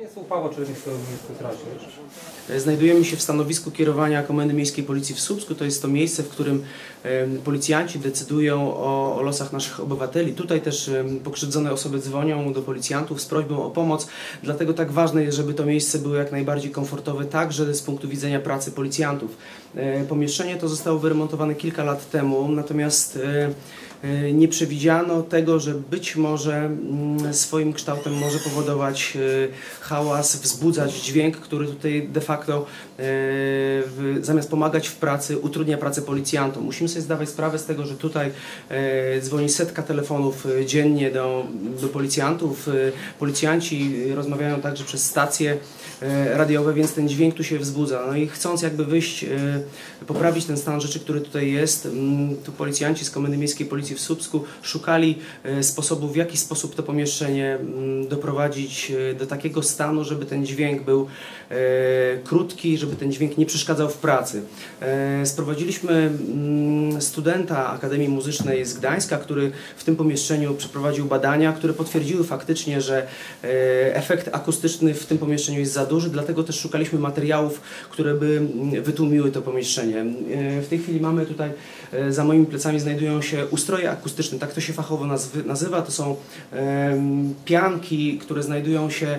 Jest to Znajdujemy się w stanowisku kierowania Komendy Miejskiej Policji w Słupsku. To jest to miejsce, w którym policjanci decydują o, o losach naszych obywateli. Tutaj też pokrzywdzone osoby dzwonią do policjantów z prośbą o pomoc. Dlatego tak ważne jest, żeby to miejsce było jak najbardziej komfortowe, także z punktu widzenia pracy policjantów. E, Pomieszczenie to zostało wyremontowane kilka lat temu, natomiast e, e, nie przewidziano tego, że być może mm, swoim kształtem może powodować e, hałas, wzbudzać dźwięk, który tutaj de facto e, zamiast pomagać w pracy, utrudnia pracę policjantom. Musimy sobie zdawać sprawę z tego, że tutaj e, dzwoni setka telefonów e, dziennie do, do policjantów. E, Policjanci rozmawiają także przez stacje e, radiowe, więc ten dźwięk tu się wzbudza. No i chcąc jakby wyjść, e, poprawić ten stan rzeczy, który tutaj jest, mm, tu policjanci z Komendy Miejskiej Policji w Słupsku szukali e, sposobu, w jaki sposób to pomieszczenie mm, doprowadzić e, do takiego stanu, żeby ten dźwięk był e, krótki, żeby ten dźwięk nie przeszkadzał w pracy. E, Sprowadziliśmy mm, studenta Akademii Muzycznej z Gdańska, który w tym pomieszczeniu przeprowadził badania, które potwierdziły faktycznie, że e, efekt akustyczny w tym pomieszczeniu jest za duży, dlatego też szukaliśmy materiałów, które by mm, wytłumiły to pomieszczenie. E, W tej chwili mamy tutaj, za moimi plecami znajdują się ustroje akustyczne, tak to się fachowo nazywa, to są pianki, które znajdują się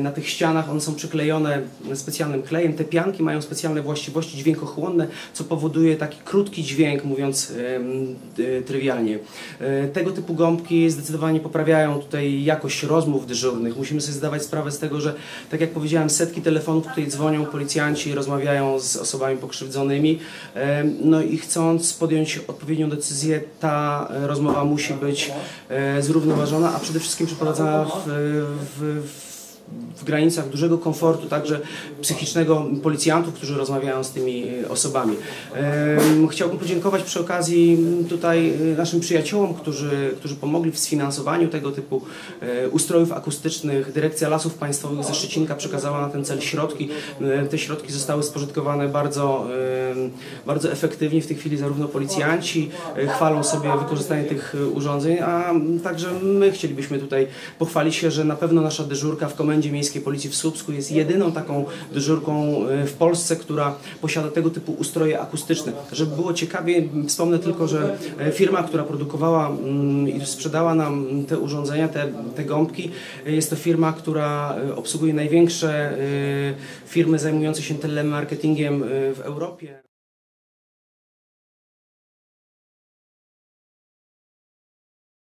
na tych ścianach, one są przyklejone specjalnym klejem. Te pianki mają specjalne właściwości dźwiękochłonne, co powoduje taki krótki dźwięk, mówiąc e, trywialnie. E, Tego typu gąbki zdecydowanie poprawiają tutaj jakość rozmów dyżurnych. Musimy sobie zdawać sprawę z tego, że tak jak powiedziałem, setki telefonów tutaj dzwonią policjanci, rozmawiają z osobami pokrzywdzonymi. No i chcąc podjąć odpowiednią decyzję, ta e, rozmowa musi być zrównoważona, a przede wszystkim przeprowadzana w, w, w w granicach dużego komfortu, także psychicznego policjantów, którzy rozmawiają z tymi e, osobami. Chciałbym podziękować przy okazji m, tutaj e, naszym przyjaciołom, którzy, którzy pomogli w sfinansowaniu tego typu e, ustrojów akustycznych. Dyrekcja Lasów Państwowych ze Szczecinka przekazała na ten cel środki. Te środki zostały spożytkowane bardzo, bardzo efektywnie. W tej chwili zarówno policjanci chwalą sobie wykorzystanie tych urządzeń, a także my chcielibyśmy tutaj pochwalić się, że na pewno nasza dyżurka w Komendzie Miejskiej Policji w Słupsku jest jedyną taką dyżurką e, w Polsce, która posiada tego typu ustroje akustyczne. Żeby było ciekawie, wspomnę tylko, że e, firma, która produkowała mm, i sprzedała nam te urządzenia, te, te gąbki, e, jest to firma, która obsługuje największe firmy zajmujące się telemarketingiem w Europie.